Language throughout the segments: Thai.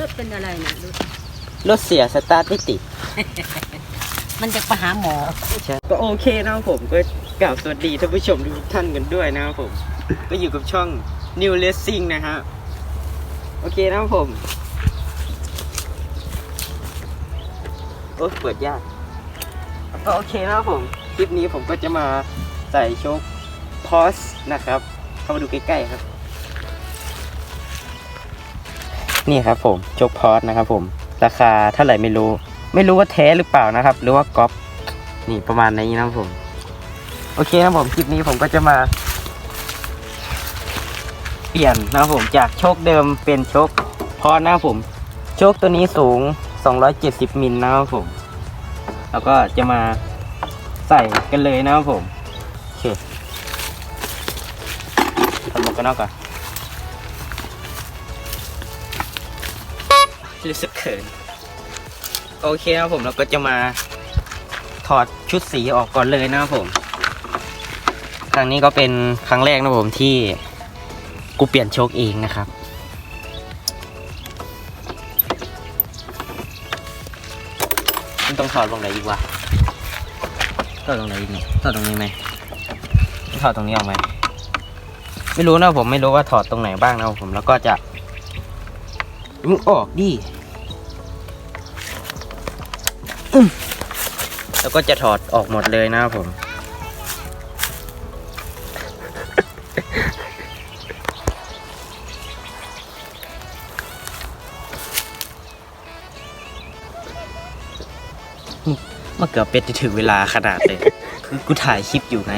รถเป็นอะไรนะรถรถเสียสตาร์ทไม่ติด มันจะไปหาหมอใช่ก็โอเคนะครับผมก็กล่าวสวัสดีท่านผู้ชมทุกท่านกันด้วยนะครับผม ก็อยู่กับช่อง New Racing นะฮะโอเคนะครับผม โอ้เปิดยากก็โอเคนะครับผม คลิปนี้ผมก็จะมาใส่โชคพอสนะครับ เข้ามาดูใกล้ๆครับ นี่ครับผมโชคพอสนะครับผมราคาเท่าไหร่ไม่รู้ ไม่รู้ว่าแท้หรือเปล่านะครับ หรือว่าก๊อปนี่ประมาณนี้นะผม โอเคนะผมคลิปนี้ผมก็จะมา เปลี่ยนนะครับผมจากโชคเดิมเป็นโชคพอนะครับผม โชคตัวนี้สูง 270มิลนะครับผม แล้วก็จะมาใส่กันเลยนะครับผมโอเคทำหมวกกันนอกก่อน รู้สึกเขิน โอเคนะครับผมเราก็จะมาถอดชุดสีออกก่อนเลยนะครับผม ครั้งนี้ก็เป็นครั้งแรกนะผมที่กูเปลี่ยนโชคเองนะครับ มันต้องถอดตรงไหนอีกวะถอดตรงไหนอีกเนี่ยถอดตรงนี้ไหมถอดตรงนี้ออกไหมไม่รู้นะผมไม่รู้ว่าถอดตรงไหนบ้างนะผมแล้วก็จะมึงออกดิ แล้วก็จะถอดออกหมดเลยนะครับผม มาเกือบเป็ดจะถึงเวลาขนาดเลยคือกูถ่ายคลิปอยู่ไง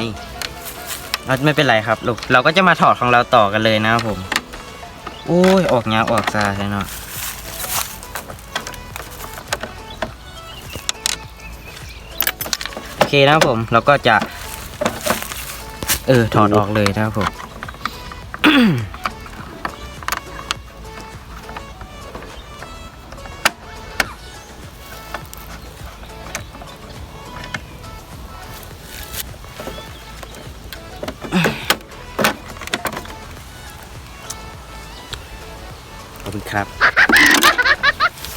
ไม่เป็นไรครับลูกเราก็จะมาถอดของเราต่อกันเลยนะครับผม โอ้ย ออกยาวออกซาใช่เนาะ เคนะครับผมเราก็จะ เออถอดออกเลยนะครับผมขอบคุณครับ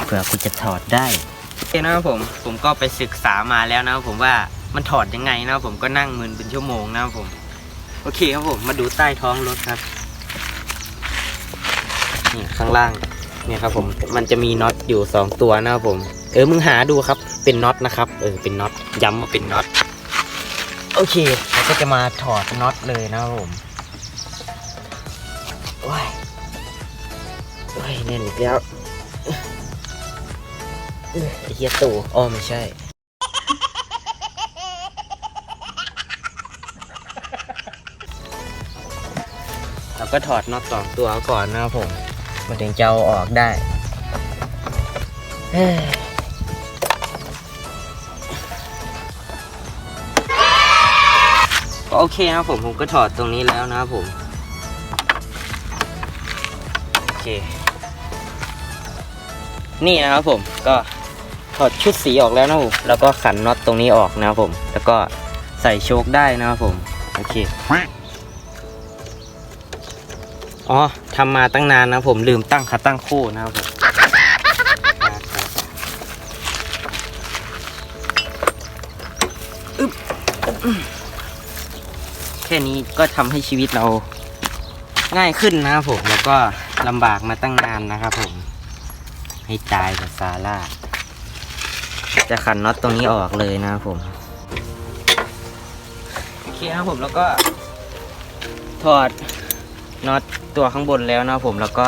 เผื่อคุณจะถอดได้โอเคนะครับผม ผมก็ไปศึกษามาแล้วนะครับผมว่า มันถอดยังไงนะผมก็นั่งมืนเป็นชั่วโมงนะผม โอเคครับผมมาดูใต้ท้องรถครับนี่ข้างล่างเนี่ยครับผมมันจะมีน็อตอยู่สองตัวนะครับผม เออมึงหาดูครับเป็นน็อตนะครับ เออเป็นน็อตย้ำว่าเป็นน็อตโอเคเราก็จะมาถอดน็อตเลยนะครับผมโอ้ยโอ้ยแน่นอีกแล้วเฮียตู่อ๋อไม่ใช่ เราก็ถอดน็อตสองตัวก่อนนะครับผมมาถึงจะเอาออกได้ก็โอเคนะครับผมผมก็ถอดตรงนี้แล้วนะครับผม โอเค นี่นะครับผมก็ถอดชุดสีออกแล้วนะผมแล้วก็ขันน็อตตรงนี้ออกนะครับผม แล้วก็ใส่โชคได้นะครับผม โอเค อ๋อทำมาตั้งนานนะครับผมลืมตั้งขาตั้งคู่นะครับผมอึ๊บแค่นี้ก็ทำให้ชีวิตเราง่ายขึ้นนะครับผมแล้วก็ลำบากมาตั้งนานนะครับผม ให้ตายกับซาร่าจะขันน็อตตรงนี้ออกเลยนะครับผมโอเคนะครับผมแล้วก็ถอด น็อตตัวข้างบนแล้วนะครับผมแล้วก็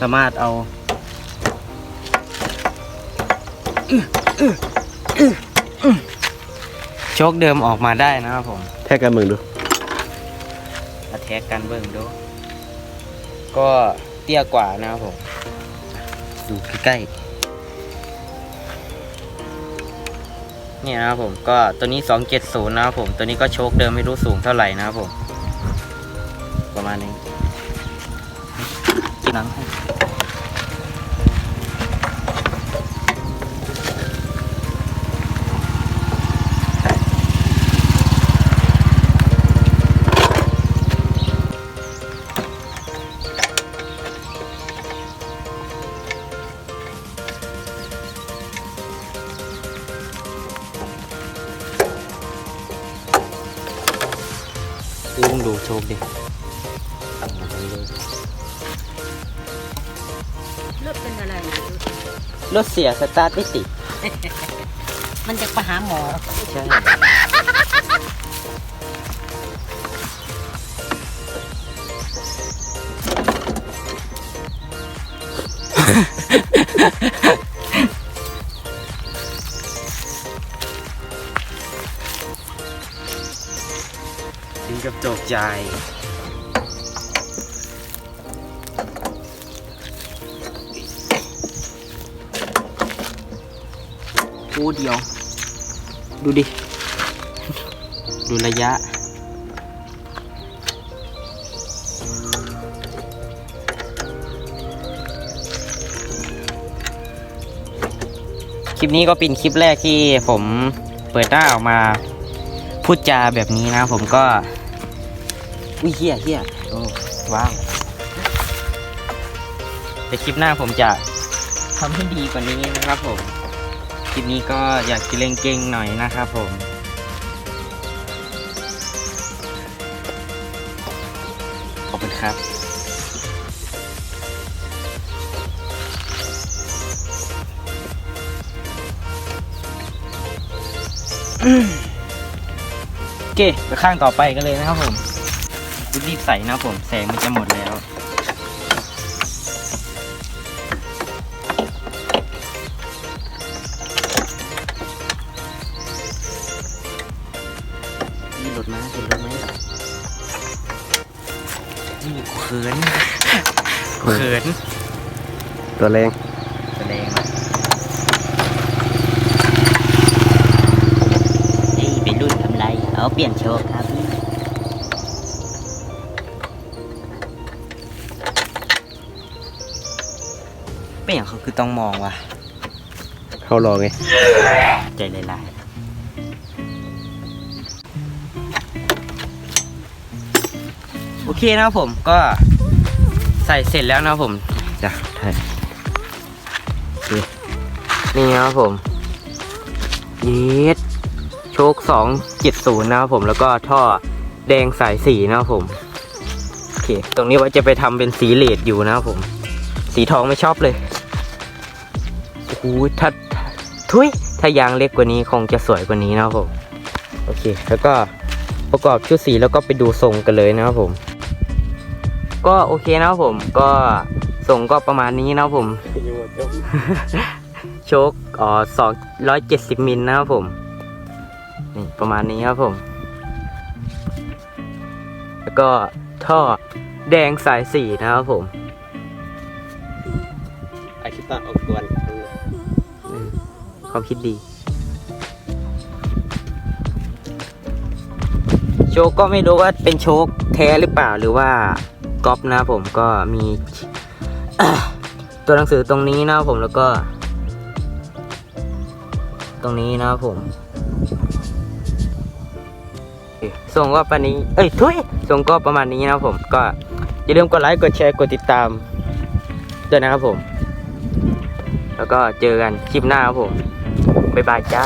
สามารถเอาโชคเดิมออกมาได้นะครับผมแท็กกันมึงดูมาแท็กกันเบิ่งดู ก็เตี้ยกว่านะครับผม ดูใกล้ๆเนี่ยนะครับผมก็ตัวนี้ 270 นะครับผม ตัวนี้ก็โชคเดิมไม่รู้สูงเท่าไหร่นะครับผม ประมาณนี้กินหนังให้ดูต้องดูโชคดิ รถเสียสตาร์ทไม่ติด มันจะไปหาหมอ ใช่ ถึงกับตกใจ โอ้เดียว ดูดิ ดูระยะ คลิปนี้ก็เป็นคลิปแรกที่ผมเปิดหน้าออกมาพูดจาแบบนี้นะ ผมก็ อุ้ยเฮียเฮียโอ้ว้าวแต่คลิปหน้าผมจะทำให้ดีกว่านี้นะครับผม ลิปนี้ก็อยากจะเล่งเก่งหน่อยนะครับผม ขอบคุณครับโอเคไปข้างต่อไปกันเลยนะครับผมรีบใส่นะผม แสงมันจะหมดแล้ว เขินกูเขินตัวแรงแสดงว่ะเฮ้ยเป็นรุ่นทำไร เอาเปลี่ยนโชว์ครับเป็นอย่างเขาคือต้องมองว่ะ เข้ารอไง ใจลาย โอเคนะครับผมก็ใส่เสร็จแล้วนะครับผมจ้ะใช่นี่นะครับผมเยสโชคสองเจ็ดศูนย์นะครับผมแล้วก็ท่อแดงสายสีนะครับผมโอเค ตรงนี้ว่าจะไปทำเป็นสีเลดอยู่นะครับผม สีทองไม่ชอบเลยโอ้โหถ้าทุยถ้ายางเล็กกว่านี้คงจะสวยกว่านี้นะครับผม โอเค แล้วก็ประกอบชุดสีแล้วก็ไปดูทรงกันเลยนะครับผม ก็โอเคนะครับผมก็ทรงก็ประมาณนี้นะครับผม โชคอ๋อสองร้อยเจ็ดสิบมิลนะครับผมนี่ประมาณนี้ครับผม แล้วก็ท่อแดงสายสีนะครับผมไอคิตะออกกวนความคิดดี โชคก็ไม่รู้ว่าเป็นโชคแท้หรือเปล่าหรือว่า ก๊อปนะผมก็มีตัวหนังสือตรงนี้นะผมแล้วก็ ตรงนี้นะผม ส่งก็ประมาณนี้ เอ้ยทุยส่งก็ประมาณนี้นะผมก็อย่าลืมกดไลค์กดแชร์กดติดตามด้วยนะครับผม แล้วก็เจอกันคลิปหน้าครับผม บ๊ายบายจ้า